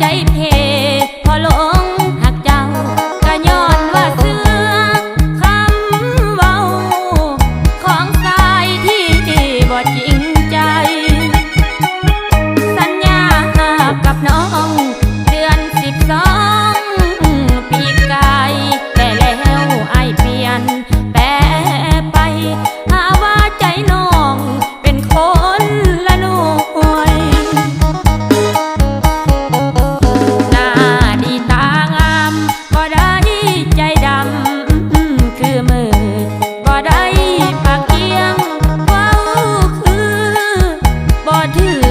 ใจเพ you